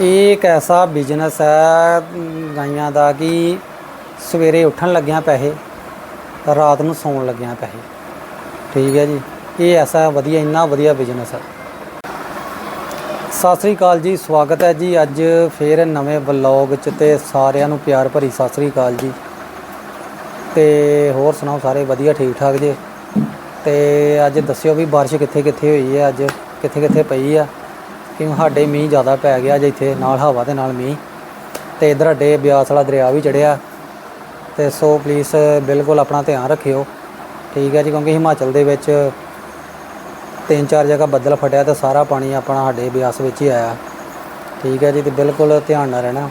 ਇਹ ਇੱਕ ਐਸਾ ਬਿਜ਼ਨਸ ਹੈ ਅਮ, ਗਾਈਆਂ ਦਾ ਕਿ ਸਵੇਰੇ ਉੱਠਣ ਲੱਗਿਆਂ ਪੈਸੇ ਰਾਤ ਨੂੰ ਸੌਣ ਲੱਗਿਆਂ ਪੈਸੇ। ਠੀਕ ਹੈ ਜੀ ਇਹ ਐਸਾ ਵਧੀਆ ਇੰਨਾ ਵਧੀਆ ਬਿਜ਼ਨਸ ਹੈ। ਸਤਿ ਸ੍ਰੀ ਅਕਾਲ ਜੀ ਸਵਾਗਤ ਹੈ ਜੀ ਅੱਜ ਫੇਰ ਨਵੇਂ ਵਲੌਗ ਚ ਤੇ ਸਾਰਿਆਂ ਨੂੰ ਪਿਆਰ ਭਰੀ ਸਤਿ ਸ੍ਰੀ ਅਕਾਲ ਜੀ। ਤੇ ਹੋਰ ਸੁਣਾਓ ਸਾਰੇ ਵਧੀਆ ਠੀਕ ਠਾਕ ਜੇ? ਤੇ ਅੱਜ ਦੱਸਿਓ ਵੀ ਬਾਰਿਸ਼ ਕਿੱਥੇ ਕਿੱਥੇ ਹੋਈ ਹੈ ਅੱਜ ਕਿੱਥੇ ਕਿੱਥੇ ਪਈ ਆ? ਕਿਉਂ ਸਾਡੇ ਮੀਂਹ ਜ਼ਿਆਦਾ ਪੈ ਗਿਆ ਅੱਜ ਇੱਥੇ ਨਾਲ ਹਵਾ ਦੇ ਨਾਲ ਮੀਂਹ। ਤੇ ਇਧਰ ਸਾਡੇ ਬਿਆਸ ਵਾਲਾ ਦਰਿਆ ਵੀ ਚੜਿਆ। ਤੇ ਸੋ ਪਲੀਜ਼ ਬਿਲਕੁਲ ਆਪਣਾ ਧਿਆਨ ਰੱਖਿਓ। ਠੀਕ ਹੈ ਜੀ, ਕਿਉਂਕਿ ਹਿਮਾਚਲ ਦੇ ਵਿੱਚ ਤਿੰਨ ਚਾਰ ਜਗ੍ਹਾ ਬੱਦਲ ਫਟਿਆ ਤੇ ਸਾਰਾ ਪਾਣੀ ਆਪਣਾ ਸਾਡੇ ਬਿਆਸ ਵਿੱਚ ਹੀ ਆਇਆ। ਠੀਕ ਹੈ ਜੀ, ਤੇ ਬਿਲਕੁਲ ਧਿਆਨ ਨਾਲ ਰਹਿਣਾ।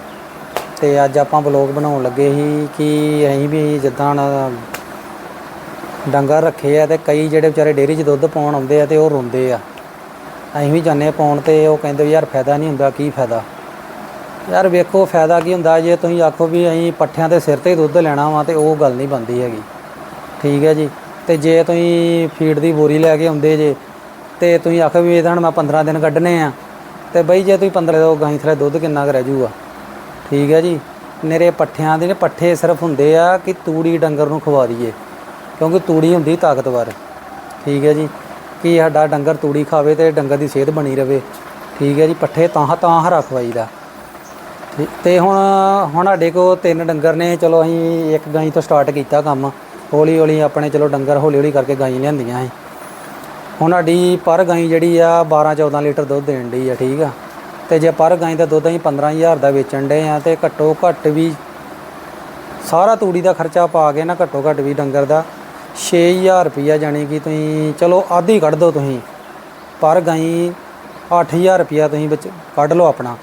ਤੇ ਅੱਜ ਆਪਾਂ ਵਲੌਗ ਬਣਾਉਣ ਲੱਗੇ ਸੀ ਕਿ ਅਸੀਂ ਵੀ ਜਿੱਦਾਂ ਡੰਗਰ ਰੱਖੇ ਆ ਤੇ ਕਈ ਜਿਹੜੇ ਵਿਚਾਰੇ ਡੇਅਰੀ 'ਚ ਦੁੱਧ ਪਾਉਣ ਆਉਂਦੇ ਆ ਤੇ ਉਹ ਰੋਂਦੇ ਆ। ਅਸੀਂ ਵੀ ਜਾਂਦੇ ਪਾਉਣ ਤੇ, ਉਹ ਕਹਿੰਦੇ ਵੀ ਯਾਰ ਫਾਇਦਾ ਨਹੀਂ ਹੁੰਦਾ, ਕੀ ਫਾਇਦਾ? ਯਾਰ ਵੇਖੋ ਫਾਇਦਾ ਕੀ ਹੁੰਦਾ, ਜੇ ਤੁਸੀਂ ਆਖੋ ਵੀ ਅਸੀਂ ਪੱਠਿਆਂ ਦੇ ਸਿਰ ਤੇ ਹੀ ਦੁੱਧ ਲੈਣਾ ਵਾ ਤੇ ਉਹ ਗੱਲ ਨਹੀਂ ਬਣਦੀ ਹੈਗੀ। ਠੀਕ ਹੈ ਜੀ? ਤੇ ਜੇ ਤੁਸੀਂ ਫੀਡ ਦੀ ਬੋਰੀ ਲੈ ਕੇ ਆਉਂਦੇ ਜੇ, ਤੇ ਤੁਸੀਂ ਆਖੋ ਵੀ ਇਹਦਾ ਹੁਣ ਮੈਂ 15 ਦਿਨ ਕੱਢਨੇ ਆ, ਤੇ ਬਈ ਜੇ ਤੁਸੀਂ 15 ਦੋ ਗਾਂ ਥਲੇ ਦੁੱਧ ਕਿੰਨਾ ਕੁ ਰਹਿ ਜਾਊਗਾ? ਠੀਕ ਹੈ ਜੀ? ਨੇਰੇ ਪੱਠਿਆਂ ਦੇ ਨੇ ਪੱਠੇ ਸਿਰਫ ਹੁੰਦੇ ਆ ਕਿ ਤੂੜੀ ਡੰਗਰ ਨੂੰ ਖਵਾ ਦਈਏ, ਕਿਉਂਕਿ ਤੂੜੀ ਹੁੰਦੀ ਤਾਕਤਵਰ। ਠੀਕ ਹੈ ਜੀ? ਕਿ ਸਾਡਾ ਡੰਗਰ ਤੂੜੀ ਖਾਵੇ ਤੇ ਡੰਗਰ ਦੀ ਸਿਹਤ ਬਣੀ ਰਵੇ। ਠੀਕ ਹੈ ਜੀ, ਪੱਠੇ ਤਾਂ ਤਾਂ ਹਰਾ ਖਵਾਈਦਾ ਠੀਕ- ਤੇ ਹੁਣ ਹੁਣ ਸਾਡੇ ਕੋਲ ਤਿੰਨ ਡੰਗਰ ਨੇ, ਚਲੋ ਅਸੀਂ ਇੱਕ ਗਾਈ ਤੋਂ ਸਟਾਰਟ ਕੀਤਾ ਕੰਮ। ਹੌਲੀ ਹੌਲੀ ਆਪਣੇ, ਚਲੋ ਡੰਗਰ ਹੌਲੀ ਹੌਲੀ ਕਰਕੇ ਗਾਈ ਲਿਆਂਦੀਆਂ ਸੀ ਹੁਣ ਸਾਡੀ ਪਰ ਗਾਈ ਜਿਹੜੀ ਆ 12 14 ਲੀਟਰ ਦੁੱਧ ਦੇਣ ਡਈ ਆ, ਠੀਕ ਆ। ਤੇ ਜੇ ਪਰ ਗਾਈ ਦਾ ਦੁੱਧ ਅਸੀਂ 15000 ਦਾ ਵੇਚਣ ਡੇ ਆ, ਤੇ ਘੱਟੋ ਘੱਟ ਵੀ ਸਾਰਾ ਤੂੜੀ ਦਾ ਖਰਚਾ ਪਾ ਕੇ ਨਾ ਘੱਟੋ ਘੱਟ ਵੀ ਡੰਗਰ ਦਾ 6000 ਰੁਪਈਆ ਜਾਣੀ ਕਿ ਤੁਸੀਂ, ਚਲੋ ਆਧੀ ਕੱਢ ਦਿਓ ਤੁਸੀਂ, ਪਰ ਗਾਈ 8000 ਰੁਪਈਆ ਤੁਸੀਂ ਵਿੱਚ ਕੱਢ ਲਓ ਆਪਣਾ,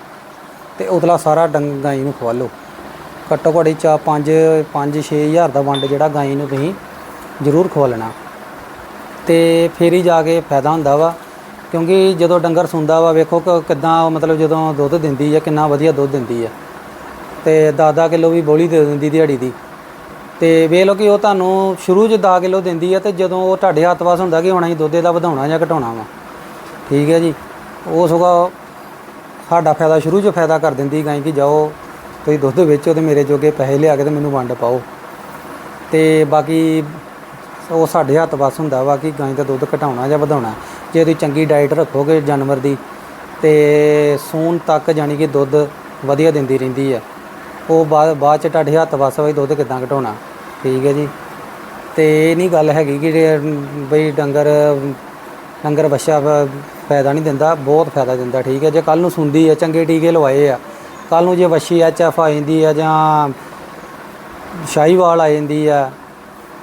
ਤੇ ਉਤਲਾ ਸਾਰਾ ਡੰਗ ਗਾਈ ਨੂੰ ਖਵਾ ਲਓ। ਘੱਟੋ ਘੱਟ ਚਾ 5 5 6000 ਦਾ ਵੰਡ ਜਿਹੜਾ ਗਾਈ ਨੂੰ ਤੁਸੀਂ ਜ਼ਰੂਰ ਖਵਾ ਲੈਣਾ। ਤੇ ਫੇਰ ਹੀ ਜਾ ਕੇ ਫਾਇਦਾ ਹੁੰਦਾ ਵਾ, ਕਿਉਂਕਿ ਜਦੋਂ ਡੰਗਰ ਸੁੰਦਾ ਵਾ, ਵੇਖੋ ਕਿ, ਕਿਦਾਂ ਮਤਲਬ ਜਦੋਂ ਦੁੱਧ ਦਿੰਦੀ ਆ, ਕਿੰਨਾ ਵਧੀਆ ਦੁੱਧ ਦਿੰਦੀ ਆ। ਤੇ 10 ਕਿਲੋ ਵੀ ਬੋਲੀ ਦੇ ਦਿੰਦੀ ਦਿਹਾੜੀ ਦੀ। ਤੇ ਵੇਖ ਲਓ ਕਿ ਉਹ ਤੁਹਾਨੂੰ ਸ਼ੁਰੂ 'ਚ 10 ਕਿਲੋ ਦਿੰਦੀ ਆ ਤੇ ਜਦੋਂ ਉਹ ਤੁਹਾਡੇ ਹੱਥ ਵਾਸ ਹੁੰਦਾ ਕਿ ਹੁਣ ਅਸੀਂ ਦੁੱਧ ਦਾ ਵਧਾਉਣਾ ਜਾਂ ਘਟਾਉਣਾ ਵਾ। ਠੀਕ ਹੈ ਜੀ। ਉਹ ਸਗੋਂ ਸਾਡਾ ਫਾਇਦਾ ਸ਼ੁਰੂ 'ਚ ਫਾਇਦਾ ਕਰ ਦਿੰਦੀ ਗਾਂ ਕਿ ਜਾਓ, ਤੁਸੀਂ ਦੁੱਧ ਵੇਚੋ ਤੇ ਮੇਰੇ ਜੋਗੇ ਪੈਸੇ ਲਿਆ ਕੇ ਤੇ ਮੈਨੂੰ ਵੰਡ ਪਾਓ। ਤੇ ਬਾਕੀ ਉਹ ਸਾਡੇ ਹੱਥ ਵਾਸ ਹੁੰਦਾ ਵਾ ਕਿ ਗਾਂ ਦਾ ਦੁੱਧ ਘਟਾਉਣਾ ਜਾਂ ਵਧਾਉਣਾ। ਜੇ ਤੁਸੀਂ ਚੰਗੀ ਡਾਈਟ ਰੱਖੋਗੇ ਜਾਨਵਰ ਦੀ ਤੇ ਸੂਣ ਤੱਕ ਜਾਨੀ ਕਿ ਦੁੱਧ ਵਧੀਆ ਦਿੰਦੀ ਰਹਿੰਦੀ ਆ। ਉਹ ਬਾਅਦ ਬਾਅਦ ਚ ਤੁਹਾਡੇ ਹੱਥ ਵੱਸ ਵਾ ਦੁੱਧ ਕਿਦਾਂ ਘਟਾਉਣਾ? ਠੀਕ ਹੈ ਜੀ। ਤੇ ਇਹ ਨਹੀਂ ਗੱਲ ਹੈਗੀ ਕਿ ਬਈ ਡੰਗਰ ਡੰਗਰ ਬੱਛਾ ਫਾਇਦਾ ਨਹੀਂ ਦਿੰਦਾ, ਬਹੁਤ ਫਾਇਦਾ ਦਿੰਦਾ, ਠੀਕ ਹੈ। ਜੇ ਕੱਲ ਨੂੰ ਸੁੰਦੀ ਹੈ, ਚੰਗੇ ਟੀਕੇ ਲਵਾਏ ਆ ਕੱਲ ਨੂੰ ਜੇ ਵੱਛੀ ਐਚ ਐਫ ਆ ਜਾਂਦੀ ਆ ਜਾਂ ਸ਼ਾਹੀਵਾਲ ਆ ਜਾਂਦੀ ਆ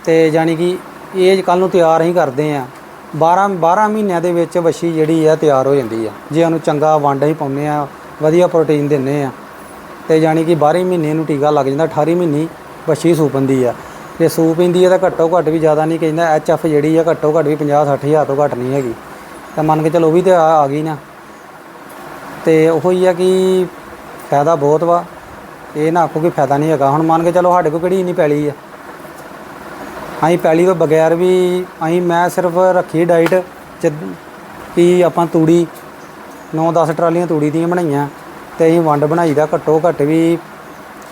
ਤੇ ਜਾਨੀ ਕਿ ਇਹ ਕੱਲ ਨੂੰ ਤਿਆਰ ਹੀ ਕਰਦੇ ਆ 12 12 ਮਹੀਨਿਆਂ ਦੇ ਵਿੱਚ ਵੱਛੀ ਜਿਹੜੀ ਆ ਤਿਆਰ ਹੋ ਜਾਂਦੀ ਆ ਜੇ ਉਹਨੂੰ ਚੰਗਾ ਵੰਡ ਹੀ ਪਾਉਂਦੇ ਆ ਵਧੀਆ ਪ੍ਰੋਟੀਨ ਦਿੰਦੇ ਆ ਤੇ ਜਾਨੀ ਕਿ 12 ਮਹੀਨੇ ਨੂੰ ਟੀਕਾ ਲੱਗ ਜਾਂਦਾ 18 ਮਹੀਨੇ ਵੱਛੀ ਸੂ ਪੈਂਦੀ ਆ। ਜੇ ਸੂ ਪੈਂਦੀ ਆ ਤਾਂ ਘੱਟੋ ਘੱਟ ਵੀ ਜ਼ਿਆਦਾ ਨਹੀਂ ਕਹਿੰਦਾ, ਐਚ ਐਫ ਜਿਹੜੀ ਆ ਘੱਟੋ ਘੱਟ ਵੀ 50 60 ਹਜ਼ਾਰ ਤੋਂ ਘੱਟ ਨਹੀਂ ਹੈਗੀ। ਤਾਂ ਮੰਨ ਕੇ ਚਲੋ ਉਹ ਵੀ ਤੇ ਆ ਗਈ ਨਾ। ਤੇ ਉਹੋ ਹੀ ਆ ਕਿ ਫਾਇਦਾ ਬਹੁਤ ਵਾ, ਇਹ ਨਾ ਆਖੋ ਕਿ ਫਾਇਦਾ ਨਹੀਂ ਹੈਗਾ। ਹੁਣ ਮੰਨ ਕੇ ਚਲੋ ਸਾਡੇ ਕੋਲ ਕਿਹੜੀ ਇੰਨੀ ਪੈਲੀ ਆ। ਅਸੀਂ ਪੈਲੀ ਤੋਂ ਬਗੈਰ ਵੀ, ਅਸੀਂ ਮੈਂ ਸਿਰਫ ਰੱਖੀ ਡਾਈਟ ਕਿ ਆਪਾਂ ਤੂੜੀ 9-10 ਟਰਾਲੀਆਂ ਤੂੜੀ ਦੀਆਂ ਬਣਾਈਆਂ। ਤੇ ਅਸੀਂ ਵੰਡ ਬਣਾਈਦਾ ਘੱਟੋ ਘੱਟ ਵੀ,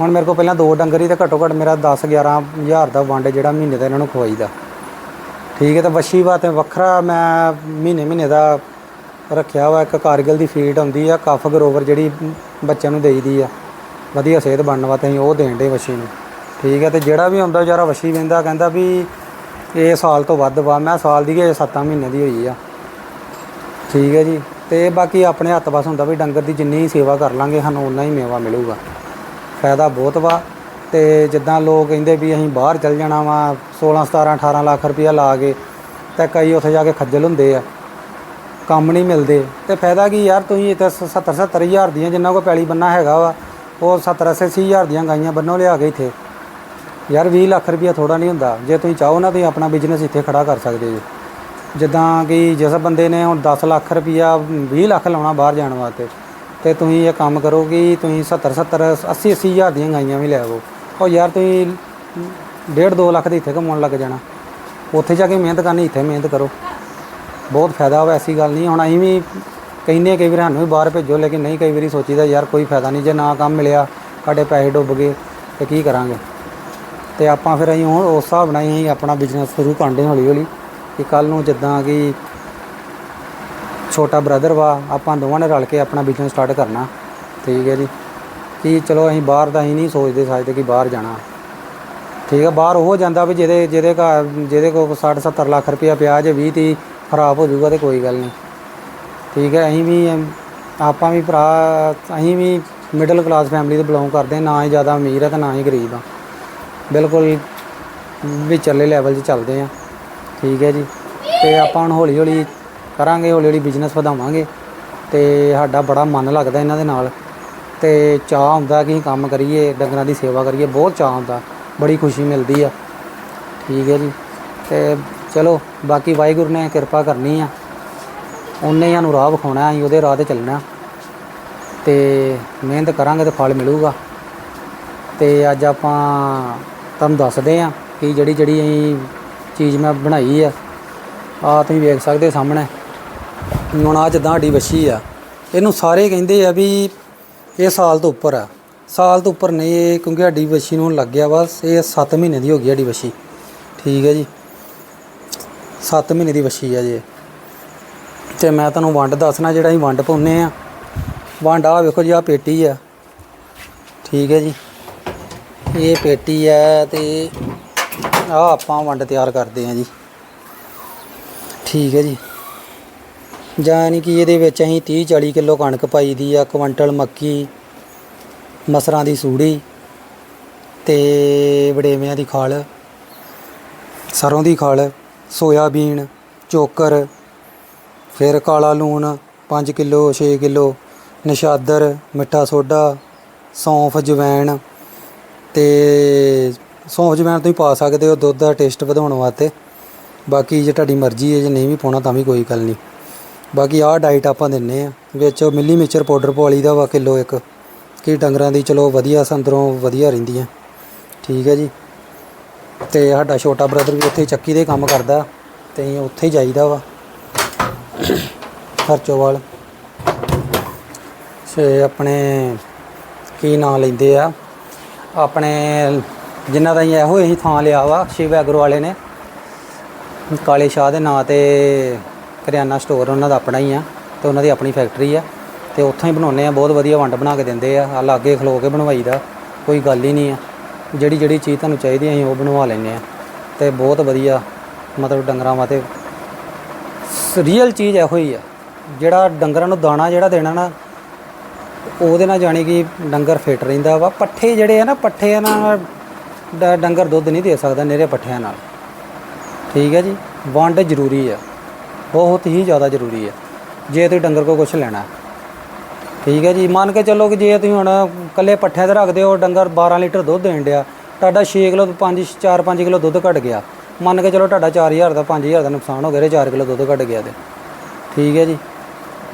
ਹੁਣ ਮੇਰੇ ਕੋਲ ਪਹਿਲਾਂ ਦੋ ਡੰਗਰ ਹੀ ਤੇ ਘੱਟੋ ਘੱਟ ਮੇਰਾ 10-11 ਹਜ਼ਾਰ ਦਾ ਵੰਡ ਜਿਹੜਾ ਮਹੀਨੇ ਦਾ ਇਹਨਾਂ ਨੂੰ ਖਵਾਈਦਾ ਠੀਕ ਹੈ, ਤਾਂ ਵੱਛੀ ਵਾਸਤੇ ਵੱਖਰਾ ਮੈਂ ਮਹੀਨੇ ਮਹੀਨੇ ਦਾ ਰੱਖਿਆ ਵਾ, ਇੱਕ ਕਾਰਗਿਲ ਦੀ ਫੀਡ ਆਉਂਦੀ ਆ, ਕਫ ਗਰੋਵਰ ਜਿਹੜੀ ਬੱਚਿਆਂ ਨੂੰ ਦੇਈਦੀ ਆ। ਵਧੀਆ ਸਿਹਤ ਬਣਨ ਵਾਸਤੇ ਅਸੀਂ ਉਹ ਦੇਣ ਦੇ ਵੱਛੀ ਨੂੰ। ਠੀਕ ਹੈ, ਤੇ ਜਿਹੜਾ ਵੀ ਆਉਂਦਾ ਵਿਚਾਰਾ ਵੱਛੀ ਵੇਂਦਾ, ਕਹਿੰਦਾ ਵੀ ਇਹ ਸਾਲ ਤੋਂ ਵੱਧ ਵਾ, ਮੈਂ ਸਾਲ ਦੀ ਕਿ 7 ਮਹੀਨੇ ਦੀ ਹੋਈ ਆ। ਠੀਕ ਹੈ ਜੀ। ਤੇ ਬਾਕੀ ਆਪਣੇ ਹੱਥ ਬਸ ਹੁੰਦਾ ਵੀ ਡੰਗਰ ਦੀ ਜਿੰਨੀ ਸੇਵਾ ਕਰ ਲਾਂਗੇ, ਸਾਨੂੰ ਉਨਾ ਹੀ ਮੇਵਾ ਮਿਲੂਗਾ। ਫਾਇਦਾ ਬਹੁਤ ਵਾ ਤੇ ਜਿੱਦਾਂ ਲੋਕ ਕਹਿੰਦੇ ਵੀ ਅਸੀਂ ਬਾਹਰ ਚੱਲ ਜਾਣਾ ਵਾ 16 17 18 ਲੱਖ ਰੁਪਇਆ ਲਾ ਕੇ ਤੇ ਕਈ ਉੱਥੇ ਜਾ ਕੇ ਖੱਜਲ ਹੁੰਦੇ ਆ, ਕੰਮ ਨਹੀਂ ਮਿਲਦੇ। ਤੇ ਫਾਇਦਾ ਕੀ ਯਾਰ, ਤੁਸੀਂ ਇੱਥੇ 70 70 ਹਜ਼ਾਰ ਦੀਆਂ ਜਿੰਨਾ ਕੋ ਪੈਲੀ ਬੰਨਾ ਹੈਗਾ ਵਾ, ਉਹ 70 80 ਹਜ਼ਾਰ ਦੀਆਂ ਗਾਈਆਂ ਬੰਨੋ ਲਿਆ ਕੇ ਇੱਥੇ। ਯਾਰ 20 ਲੱਖ ਰੁਪਇਆ ਥੋੜਾ ਨਹੀਂ ਹੁੰਦਾ, ਜੇ ਤੁਸੀਂ ਚਾਹੋ ਨਾ ਤੁਸੀਂ ਆਪਣਾ ਬਿਜ਼ਨਸ ਇੱਥੇ ਖੜਾ ਕਰ ਸਕਦੇ ਜੀ। ਜਿੱਦਾਂ ਕਿ ਜਿਸ ਬੰਦੇ ਨੇ ਹੁਣ 10 ਲੱਖ ਰੁਪਇਆ 20 ਲੱਖ ਲਾਉਣਾ ਬਾਹਰ ਜਾਣ ਵਾਸਤੇ, ਤੇ ਤੁਸੀਂ ਇਹ ਕੰਮ ਕਰੋ ਕਿ ਤੁਸੀਂ 70 70 80 80 ਹਜ਼ਾਰ ਦੀਆਂ ਗਾਈਆਂ ਵੀ ਲੈ ਆਵੋ ਉਹ ਯਾਰ ਤੁਸੀਂ 1.5 2 ਲੱਖ ਦੇ ਇੱਥੇ ਕਮਾਉਣ ਲੱਗ ਜਾਣਾ। ਉੱਥੇ ਜਾ ਕੇ ਮਿਹਨਤ ਕਰਨੀ, ਇੱਥੇ ਮਿਹਨਤ ਕਰੋ। ਬਹੁਤ ਫਾਇਦਾ ਵਾ, ਐਸੀ ਗੱਲ ਨਹੀਂ, ਹੁਣ ਅਸੀਂ ਵੀ ਕਹਿੰਦੇ ਕਈ ਵਾਰ ਸਾਨੂੰ ਵੀ ਬਾਹਰ ਭੇਜੋ, ਲੇਕਿਨ ਨਹੀਂ, ਕਈ ਵਾਰੀ ਸੋਚੀਦਾ, ਯਾਰ ਕੋਈ ਫਾਇਦਾ ਨਹੀਂ, ਜੇ ਨਾ ਕੰਮ ਮਿਲਿਆ, ਸਾਡੇ ਪੈਸੇ ਡੁੱਬ ਗਏ, ਤੇ ਕੀ ਕਰਾਂਗੇ? ਤੇ ਆਪਾਂ ਫਿਰ ਅਸੀਂ ਹੁਣ ਉਸ ਹਿਸਾਬ ਨਾਲ ਹੀ ਅਸੀਂ ਆਪਣਾ ਬਿਜ਼ਨਸ ਸ਼ੁਰੂ ਕਰਦੇ ਹੌਲੀ ਹੌਲੀ ਕਿ ਕੱਲ ਨੂੰ ਜਿੱਦਾਂ ਕਿ ਛੋਟਾ ਬ੍ਰਦਰ ਵਾ, ਆਪਾਂ ਦੋਵਾਂ ਨੇ ਰਲ ਕੇ ਆਪਣਾ ਬਿਜ਼ਨਸ ਸਟਾਰਟ ਕਰਨਾ। ਠੀਕ ਹੈ ਜੀ? ਕਿ ਚਲੋ ਅਸੀਂ ਬਾਹਰ ਦਾ ਹੀ ਨਹੀਂ ਸੋਚਦੇ ਸਾਜਦੇ ਕਿ ਬਾਹਰ ਜਾਣਾ। ਠੀਕ ਹੈ, ਬਾਹਰ ਉਹ ਜਾਂਦਾ ਵੀ ਜਿਹਦੇ ਜਿਹਦੇ ਘਰ, ਜਿਹਦੇ ਕੋਲ 60 70 ਲੱਖ ਰੁਪਇਆ ਪਿਆ ਜੇ 20 30 ਖਰਾਬ ਹੋ ਜਾਊਗਾ ਤੇ ਕੋਈ ਗੱਲ ਨਹੀਂ। ਠੀਕ ਹੈ, ਅਸੀਂ ਵੀ ਆਪਾਂ ਵੀ ਭਰਾ, ਅਸੀਂ ਵੀ ਮਿਡਲ ਕਲਾਸ ਫੈਮਿਲੀ ਤੋਂ ਬਿਲੋਂਗ ਕਰਦੇ ਹਾਂ, ਨਾ ਹੀ ਜ਼ਿਆਦਾ ਅਮੀਰ ਆ ਤੇ ਨਾ ਹੀ ਗਰੀਬ ਆ। ਬਿਲਕੁਲ ਵਿਚਲੇ ਲੈਵਲ 'ਚ ਚੱਲਦੇ ਆ ਠੀਕ ਹੈ ਜੀ। ਤੇ ਆਪਾਂ ਹੁਣ ਹੌਲੀ ਹੌਲੀ ਕਰਾਂਗੇ, ਹੌਲੀ ਹੌਲੀ ਬਿਜ਼ਨਸ ਵਧਾਵਾਂਗੇ। ਤੇ ਸਾਡਾ ਬੜਾ ਮਨ ਲੱਗਦਾ ਇਹਨਾਂ ਦੇ ਨਾਲ। ਤੇ ਚਾਹ ਹੁੰਦਾ ਕਿ ਅਸੀਂ ਕੰਮ ਕਰੀਏ, ਡੰਗਰਾਂ ਦੀ ਸੇਵਾ ਕਰੀਏ, ਬਹੁਤ ਚਾਹ ਹੁੰਦਾ। ਬੜੀ ਖੁਸ਼ੀ ਮਿਲਦੀ ਆ। ਠੀਕ ਹੈ ਜੀ। ਤੇ ਚਲੋ, ਬਾਕੀ ਵਾਹਿਗੁਰੂ ਨੇ ਕਿਰਪਾ ਕਰਨੀ ਆ। ਉਹਨੇ ਹੀ ਸਾਨੂੰ ਰਾਹ ਵਿਖਾਉਣਾ, ਅਸੀਂ ਉਹਦੇ ਰਾਹ ਤੇ ਚੱਲਣਾ। ਤੇ ਮਿਹਨਤ ਕਰਾਂਗੇ ਤੇ ਫਲ ਮਿਲੂਗਾ। ਤੇ ਅੱਜ ਆਪਾਂ ਤੁਹਾਨੂੰ ਦੱਸਦੇ ਆ ਕਿ ਜਿਹੜੀ ਜਿਹੜੀ ਅਸੀਂ ਚੀਜ਼ ਮੈਂ ਬਣਾਈ ਆ। ਆ ਤੁਸੀਂ ਵੇਖ ਸਕਦੇ ਸਾਹਮਣੇ। ਹੁਣ ਆ ਜਿੱਦਾਂ ਸਾਡੀ ਵੱਛੀ ਆ, ਇਹਨੂੰ ਸਾਰੇ ਕਹਿੰਦੇ ਆ ਵੀ ਇਹ ਸਾਲ ਤੋਂ ਉੱਪਰ ਆ। ਸਾਲ ਤੋਂ ਉੱਪਰ ਨਹੀਂ, ਇਹ ਕਿਉਂਕਿ ਸਾਡੀ ਵੱਛੀ ਨੂੰ ਹੁਣ ਲੱਗ ਗਿਆ ਬਸ ਇਹ 7 ਮਹੀਨੇ ਦੀ ਹੋ ਗਈ ਸਾਡੀ ਵੱਛੀ। ਠੀਕ ਹੈ ਜੀ। 7 ਮਹੀਨੇ ਦੀ ਵੱਛੀ ਆ ਜੀ ਇਹ। ਤੇ ਮੈਂ ਤੁਹਾਨੂੰ ਵੰਡ ਦੱਸਣਾ, ਜਿਹੜਾ ਅਸੀਂ ਵੰਡ ਪਾਉਂਦੇ ਆ। ਵੰਡ ਆ ਵੇਖੋ ਜੀ ਆ ਪੇਟੀ ਆ। ਠੀਕ ਹੈ ਜੀ। ਇਹ ਪੇਟੀ ਆ ਤੇ ਆ ਆਪਾਂ ਵੰਡ ਤਿਆਰ ਕਰਦੇ ਹਾਂ ਜੀ। ਠੀਕ ਹੈ ਜੀ। ਜਾਨੀ ਕਿ ਇਹਦੇ ਵਿੱਚ ਅਸੀਂ 30 40 ਕਿਲੋ ਕਣਕ ਪਾਈ ਦੀ ਆ, ਕੁਇੰਟਲ ਮੱਕੀ, ਮਸਰਾਂ ਦੀ ਸੂੜੀ ਤੇ ਵੜੇਵਿਆਂ ਦੀ ਖਲ, ਸਰੋਂ ਦੀ ਖਲ, ਸੋਇਆਬੀਨ, ਚੋਕਰ, ਫਿਰ ਕਾਲਾ ਲੂਣ 5 ਕਿਲੋ 6 ਕਿਲੋ, ਨਸ਼ਾਦਰ, ਮਿੱਠਾ ਸੋਡਾ, ਸੌਂਫ, ਜਵੈਣ ਤੇ ਸੌਂਫ ਜਵੈਣ ਤੁਸੀਂ ਪਾ ਸਕਦੇ ਹੋ, ਦੁੱਧ ਦਾ ਟੇਸਟ ਵਧਾਉਣ ਵਾਸਤੇ। ਬਾਕੀ ਜੇ ਤੁਹਾਡੀ ਮਰਜ਼ੀ ਹੈ, ਜੇ ਨਹੀਂ ਵੀ ਪਾਉਣਾ ਤਾਂ ਵੀ ਕੋਈ ਗੱਲ ਨਹੀਂ। ਬਾਕੀ ਆਹ ਡਾਈਟ ਆਪਾਂ ਦਿੰਨੇ ਆ, ਵਿੱਚ ਮਿਲੀ ਮਿਕਸਚਰ ਪਾਊਡਰ ਪਵਾਲੀ ਦਾ ਵਾ ਕਿਲੋ ਇੱਕ। ਕਿ ਡੰਗਰਾਂ ਦੀ ਚਲੋ ਵਧੀਆ ਸੰਦਰੋਂ ਵਧੀਆ ਰਹਿੰਦੀਆਂ। ਠੀਕ ਹੈ ਜੀ। ਤੇ ਸਾਡਾ ਛੋਟਾ ਬ੍ਰਦਰ ਵੀ ਉੱਥੇ ਚੱਕੀ ਦੇ ਕੰਮ ਕਰਦਾ, ਤੇ ਅਸੀਂ ਉੱਥੇ ਹੀ ਜਾਈਦਾ ਵਾ। ਖਰਚੋਵਾਲ ਸੇ ਆਪਣੇ ਕੀ ਨਾਂ ਲੈਂਦੇ ਆ? ਆਪਣੇ ਜਿਨ੍ਹਾਂ ਦਾ ਇਹੋ ਹੀ ਥਾਂ ਲਿਆ ਵਾ, ਸ਼ਿਵ ਐਗਰੋ ਵਾਲੇ ਨੇ। ਕਾਲੇ ਸ਼ਾਹ ਦੇ ਨਾਂ ਤੇ ਕਰਿਆਨਾ ਸਟੋਰ ਉਹਨਾਂ ਦਾ ਆਪਣਾ ਹੀ ਆ ਤੇ ਉਹਨਾਂ ਦੀ ਆਪਣੀ ਫੈਕਟਰੀ ਆ ਤੇ ਉੱਥੋਂ ਹੀ ਬਣਾਉਂਦੇ ਆ, ਬਹੁਤ ਵਧੀਆ ਵੰਡ ਬਣਾ ਕੇ ਦਿੰਦੇ ਆ ਆ ਲਾਗੇ ਖਲੋ ਕੇ ਬਣਵਾਈ ਦਾ ਕੋਈ ਗੱਲ ਹੀ ਨਹੀਂ ਆ। ਜਿਹੜੀ ਜਿਹੜੀ ਚੀਜ਼ ਤੁਹਾਨੂੰ ਚਾਹੀਦੀ ਅਸੀਂ ਉਹ ਬਣਵਾ ਲੈਂਦੇ ਆ। ਤੇ ਬਹੁਤ ਵਧੀਆ, ਮਤਲਬ ਡੰਗਰਾਂ ਵਾਸਤੇ ਰੀਅਲ ਚੀਜ਼ ਇਹੋ ਹੀ ਆ। ਜਿਹੜਾ ਡੰਗਰਾਂ ਨੂੰ ਦਾਣਾ ਜਿਹੜਾ ਦੇਣਾ ਨਾ, ਉਹਦੇ ਨਾਲ ਜਾਣੀ ਕਿ ਡੰਗਰ ਫਿੱਟ ਰਹਿੰਦਾ ਵਾ। ਪੱਠੇ ਜਿਹੜੇ ਆ ਨਾ, ਪੱਠੇ ਨਾਲ ਡ- ਡੰਗਰ ਦੁੱਧ ਨਹੀਂ ਦੇ ਸਕਦਾ ਨੇਰੇ ਪੱਠਿਆਂ ਨਾਲ। ਠੀਕ ਹੈ ਜੀ? ਵੰਡ ਜ਼ਰੂਰੀ ਆ। ਬਹੁਤ ਹੀ ਜ਼ਿਆਦਾ ਜ਼ਰੂਰੀ ਹੈ ਜੇ ਤੁਸੀਂ ਡੰਗਰ ਕੋ ਕੁਝ ਲੈਣਾ। ਠੀਕ ਹੈ ਜੀ? ਮੰਨ ਕੇ ਚੱਲੋ ਕਿ ਜੇ ਤੁਸੀਂ ਹੁਣ ਕੱਲੇ ਪੱਠਿਆਂ ਤੇ ਰੱਖਦੇ ਹੋ, ਡੰਗਰ 12 ਲੀਟਰ ਦੁੱਧ ਦੇਣ ਡਿਆ, ਤੁਹਾਡਾ 6 ਕਿਲੋ 5 4 5 ਕਿਲੋ ਦੁੱਧ ਘਟ ਗਿਆ। ਮੰਨ ਕੇ ਚੱਲੋ ਤੁਹਾਡਾ 4000 ਦਾ 5000 ਦਾ ਨੁਕਸਾਨ ਹੋ ਗਿਆ ਤੇ 4 ਕਿਲੋ ਦੁੱਧ ਘਟ ਗਿਆ ਤੇ। ਠੀਕ ਹੈ ਜੀ?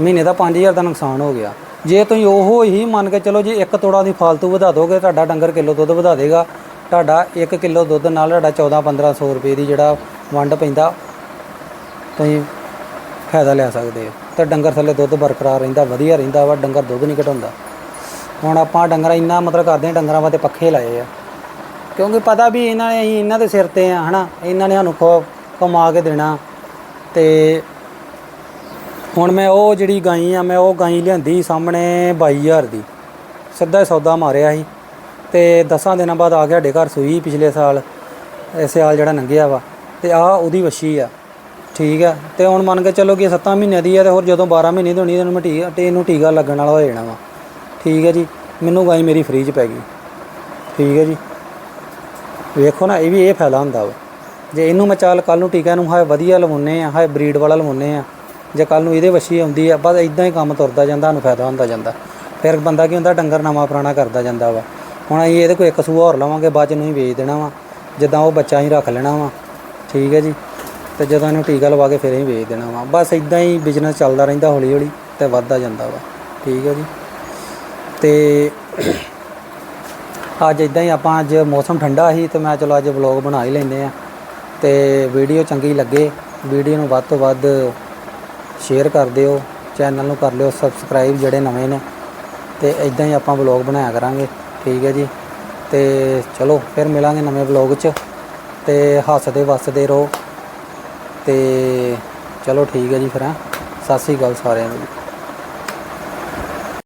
ਮਹੀਨੇ ਦਾ 5000 ਦਾ ਨੁਕਸਾਨ ਹੋ ਗਿਆ। ਜੇ ਤੁਸੀਂ ਉਹ ਹੀ ਮੰਨ ਕੇ ਚਲੋ ਜੀ, ਇੱਕ ਤੋੜਾ ਦੀ ਫਾਲਤੂ ਵਧਾ ਦੋਗੇ, ਤੁਹਾਡਾ ਡੰਗਰ ਕਿਲੋ ਦੁੱਧ ਵਧਾ ਦੇਗਾ। ਤੁਹਾਡਾ 1 ਕਿਲੋ ਦੁੱਧ ਨਾਲ ਤੁਹਾਡਾ 14 1500 ਰੁਪਏ ਦੀ ਜਿਹੜਾ ਵੰਡ ਪੈਂਦਾ, ਤੁਸੀਂ ਫਾਇਦਾ ਲੈ ਸਕਦੇ ਹੋ। ਤੇ ਡੰਗਰ ਥੱਲੇ ਦੁੱਧ ਬਰਕਰਾਰ ਰਹਿੰਦਾ, ਵਧੀਆ ਰਹਿੰਦਾ ਵਾ, ਡੰਗਰ ਦੁੱਧ ਨਹੀਂ ਘਟਾਉਂਦਾ। ਹੁਣ ਆਪਾਂ ਡੰਗਰਾਂ ਇੰਨਾ ਮਤਲਬ ਕਰਦੇ ਹਾਂ, ਡੰਗਰਾਂ ਵਾਸਤੇ ਪੱਖੇ ਲਾਏ ਆ। ਕਿਉਂਕਿ ਪਤਾ ਵੀ ਇਹਨਾਂ ਨੇ, ਅਸੀਂ ਇਹਨਾਂ ਦੇ ਸਿਰ ਤੇ ਆ, ਹਨਾ? ਇਹਨਾਂ ਨੇ ਸਾਨੂੰ ਖੋ ਕਮਾ ਕੇ ਦੇਣਾ। ਤੇ ਹੁਣ ਮੈਂ ਉਹ ਜਿਹੜੀ ਗਾਈ ਆ, ਮੈਂ ਉਹ ਗਾਈ ਲਿਆਂਦੀ ਸਾਹਮਣੇ 22000 ਦੀ। ਸਿੱਧਾ ਸੌਦਾ ਮਾਰਿਆ ਸੀ। ਤੇ 10 ਦਿਨਾਂ ਬਾਅਦ ਆ ਗਿਆ ਸਾਡੇ ਘਰ ਸੂਈ ਪਿਛਲੇ ਸਾਲ। ਸਿਆਲ ਜਿਹੜਾ ਲੰਘਿਆ ਵਾ। ਤੇ ਆ ਉਹਦੀ ਵੱਛੀ ਆ। ਠੀਕ ਆ। ਤੇ ਹੁਣ ਮੰਨ ਕੇ ਚੱਲੋ ਕਿ 7 ਮਹੀਨਿਆਂ ਦੀ ਆ ਤੇ ਹੋਰ ਜਦੋਂ 12 ਮਹੀਨੇ ਦੀ ਹੋਣੀ ਇਹਨੂੰ ਮੈਂ ਟੀਕਾ ਤੇ ਇਹਨੂੰ ਟੀਕਾ ਲੱਗਣ ਵਾਲਾ ਹੋ ਜਾਣਾ ਵਾ। ਠੀਕ ਹੈ ਜੀ। ਮੈਨੂੰ ਗਾਈ ਮੇਰੀ ਫ੍ਰੀ 'ਚ ਪੈ ਗਈ। ਠੀਕ ਹੈ ਜੀ। ਵੇਖੋ ਨਾ, ਇਹ ਵੀ ਇਹ ਫਾਇਦਾ ਹੁੰਦਾ ਵਾ। ਜੇ ਇਹਨੂੰ ਮੈਂ ਚੱਲ ਕੱਲ ਨੂੰ ਟੀਕਾ ਨੂੰ ਹਾਏ ਵਧੀਆ ਲਵਾਉਨੇ ਆ, ਹਾਏ ਬਰੀਡ ਵਾਲਾ ਲਵਾਉਨੇ ਆ, ਜੇ ਕੱਲ ਨੂੰ ਇਹਦੇ ਵੱਛੀ ਆਉਂਦੀ ਆ, ਬਸ ਇਦਾਂ ਹੀ ਕੰਮ ਤੁਰਦਾ ਜਾਂਦਾ, ਸਾਨੂੰ ਫਾਇਦਾ ਹੁੰਦਾ ਜਾਂਦਾ। ਫਿਰ ਬੰਦਾ ਕੀ ਹੁੰਦਾ, ਡੰਗਰ ਨਵਾਂ ਪੁਰਾਣਾ ਕਰਦਾ ਜਾਂਦਾ ਵਾ। ਹੁਣ ਅਸੀਂ ਇਹਦੇ ਕੋਈ ਇੱਕ ਸੂਆ ਹੋਰ ਲਵਾਂਗੇ, ਬਾਅਦ ਨੂੰ ਹੀ ਵੇਚ ਦੇਣਾ ਵਾ। ਜਿੱਦਾਂ ਉਹ ਬੱਚਾ ਹੀ ਰੱਖ ਲੈਣਾ ਵਾ। ਠੀਕ ਹੈ ਜੀ? ਤੇ ਜਦੋਂ ਇਹਨੂੰ ਟੀਕਾ ਲਵਾ ਕੇ ਫਿਰ ਹੀ ਵੇਚ ਦੇਣਾ ਵਾ। ਬਸ ਇਦਾਂ ਹੀ ਬਿਜ਼ਨਸ ਚੱਲਦਾ ਰਹਿੰਦਾ ਹੌਲੀ ਹੌਲੀ ਤੇ ਵੱਧਦਾ ਜਾਂਦਾ ਵਾ। ਠੀਕ ਹੈ ਜੀ? ਤੇ ਅੱਜ ਇਦਾਂ ਹੀ ਆਪਾਂ ਅੱਜ ਮੌਸਮ ਠੰਡਾ ਸੀ ਤੇ ਮੈਂ ਚਲੋ ਅੱਜ ਵਲੌਗ ਬਣਾ ਹੀ ਲੈਂਦੇ ਆ। ਤੇ ਵੀਡੀਓ ਚੰਗੀ ਲੱਗੇ ਵੀਡੀਓ ਨੂੰ ਵੱਧ ਤੋਂ ਵੱਧ ਸ਼ੇਅਰ ਕਰ ਦਿਓ। ਚੈਨਲ ਨੂੰ ਕਰ ਲਿਓ ਸਬਸਕ੍ਰਾਈਬ ਜਿਹੜੇ ਨਵੇਂ ਨੇ। ਤੇ ਇਦਾਂ ਹੀ ਆਪਾਂ ਵਲੌਗ ਬਣਾਇਆ ਕਰਾਂਗੇ। ਠੀਕ ਹੈ ਜੀ। ਤੇ ਚਲੋ, ਫਿਰ ਮਿਲਾਂਗੇ ਨਵੇਂ ਵਲੌਗ 'ਚ ਤੇ ਹੱਸਦੇ ਵੱਸਦੇ ਰਹੋ। ਤੇ ਚਲੋ ਠੀਕ ਹੈ ਜੀ ਫਿਰ, ਹੈਂ। ਸਤਿ ਸ੍ਰੀ ਅਕਾਲ ਸਾਰਿਆਂ ਨੂੰ। ਜੀ